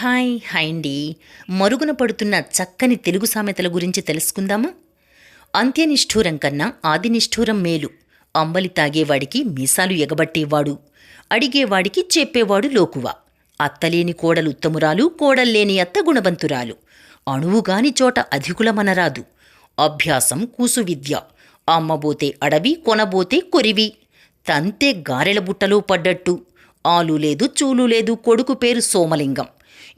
Hi hi అండి. మరుగున పడుతున్న చక్కని తెలుగు సామెతల గురించి తెలుసుకుందామా? అంత్యనిష్ఠూరం కన్నా ఆదినిష్ఠూరం మేలు. అంబలి తాగేవాడికి మీసాలు ఎగబట్టేవాడు. అడిగేవాడికి చెప్పేవాడు లోకువ. అత్తలేని కోడలు ఉత్తమురాలు కోడల్లేని అత్త గుణవంతురాలు. అణువుగాని చోట అధికులమనరాదు. అభ్యాసం కూసు విద్య. అమ్మబోతే అడవి కొనబోతే కొరివి. తంతే గారెల బుట్టలో పడ్డట్టు. ఆలు లేదు చూలు లేదు కొడుకు పేరు సోమలింగం.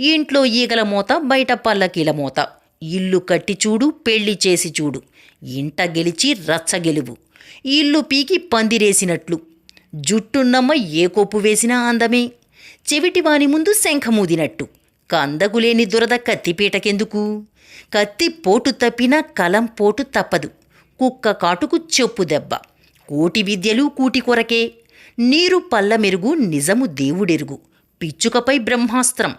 ఇంట్లో ఈగల మోత బయట పల్లకీల మోత. ఇల్లు కట్టి చూడు పెళ్ళి చేసి చూడు. ఇంట గెలిచి రచ్చ గెలువు. ఇల్లు పీకి పందిరేసినట్లు. జుట్టున్నమ్మ ఏ కొప్పు వేసినా అందమే. చెవిటివాని ముందు శంఖమూదినట్టు. కందగులేని దురద కత్తిపీటకెందుకు కత్తి పోటు తప్పినా కలం పోటు తప్పదు. కుక్క కాటుకు చెప్పు దెబ్బ. కోటి విద్యలు కూటి కొరకే. నీరు పల్లమెరుగు నిజము దేవుడెరుగు. పిచ్చుకపై బ్రహ్మాస్త్రం.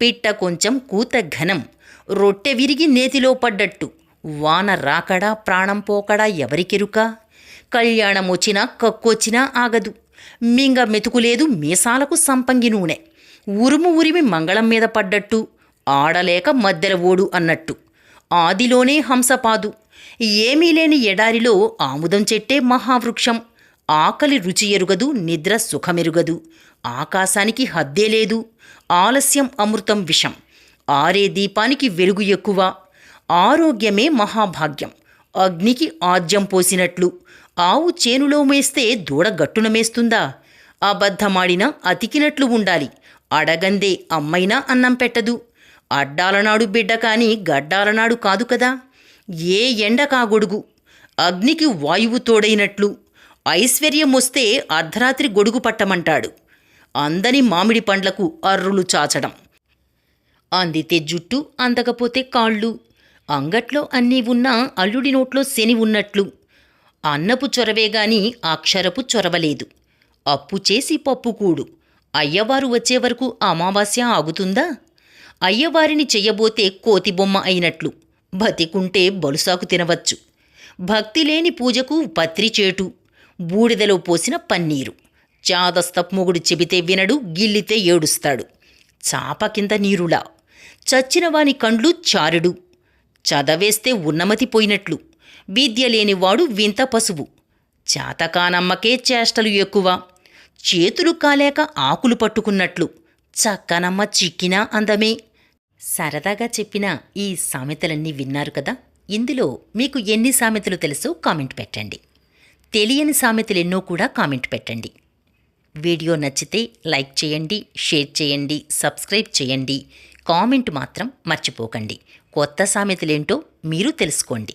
పిట్ట కొంచెం కూత ఘనం. రొట్టె విరిగి నేతిలో పడ్డట్టు. వాన రాకడా ప్రాణం పోకడా ఎవరికెరుక? కళ్యాణం వచ్చినా కక్కొచ్చినా ఆగదు. మింగ మెతుకులేదు మీసాలకు సంపంగి నూనె. ఉరుము ఉరిమి మంగళం మీద పడ్డట్టు. ఆడలేక మద్దెల ఓడు అన్నట్టు. ఆదిలోనే హంసపాదు. ఏమీ లేని ఎడారిలో ఆముదం చెట్టే మహావృక్షం. ఆకలి రుచి ఎరుగదు నిద్ర సుఖమెరుగదు. ఆకాశానికి హద్దే లేదు. ఆలస్యం అమృతం విషం. ఆరే దీపానికి వెలుగు ఎక్కువ. ఆరోగ్యమే మహాభాగ్యం. అగ్నికి ఆజ్యం పోసినట్లు. ఆవు చేనులో మేస్తే దూడ గట్టున మేస్తుందా? అబద్ధమాడినా అతికినట్లు ఉండాలి. అడగందే అమ్మైనా అన్నం పెట్టదు. అడ్డాలనాడు బిడ్డ కాని గడ్డాలనాడు కాదు కదా? ఏ ఎండ కాగొడుగు? అగ్నికి వాయువు తోడైనట్లు. ఐశ్వర్యం వస్తే అర్ధరాత్రి గొడుగు పట్టమంటాడు. అందని మామిడి పండ్లకు అర్రులు చాచడం. అందితే జుట్టు అందకపోతే కాళ్ళు. అంగట్లో అన్నీ ఉన్నా అల్లుడి నోట్లో శని ఉన్నట్లు. అన్నపు చొరవే గాని అక్షరపు చొరవలేదు. అప్పు చేసి పప్పుకూడు అయ్యవారు వచ్చే వరకు అమావాస్య ఆగుతుందా? అయ్యవారిని చెయ్యబోతే కోతిబొమ్మ అయినట్లు. బతికుంటే బలుసాకు తినవచ్చు. భక్తి లేని పూజకు పత్రిచేటు బూడిదలో పోసిన పన్నీరు. చాదస్తపు మొగుడు చెబితే వినడు గిల్లితే ఏడుస్తాడు. చాప కింద నీరులా. చచ్చినవాని కండ్లు చారుడు. చదవేస్తే ఉన్నమతి పోయినట్లు. విద్య లేనివాడు వింత పశువు. చేతకానమ్మకే చేష్టలు ఎక్కువ. చేతులు కాలేక ఆకులు పట్టుకున్నట్లు. చక్కనమ్మ చిక్కినా అందమే. సరదాగా చెప్పిన ఈ సామెతలన్నీ విన్నారు కదా? ఇందులో మీకు ఎన్ని సామెతలు తెలుసో కామెంట్ పెట్టండి. తెలియని సామెతలు ఎన్నో కూడా కామెంట్ పెట్టండి. వీడియో నచ్చితే లైక్ చేయండి షేర్ చేయండి సబ్స్క్రైబ్ చేయండి. కామెంట్ మాత్రం మర్చిపోకండి. కొత్త సామెతలేంటో మీరు తెలుసుకోండి.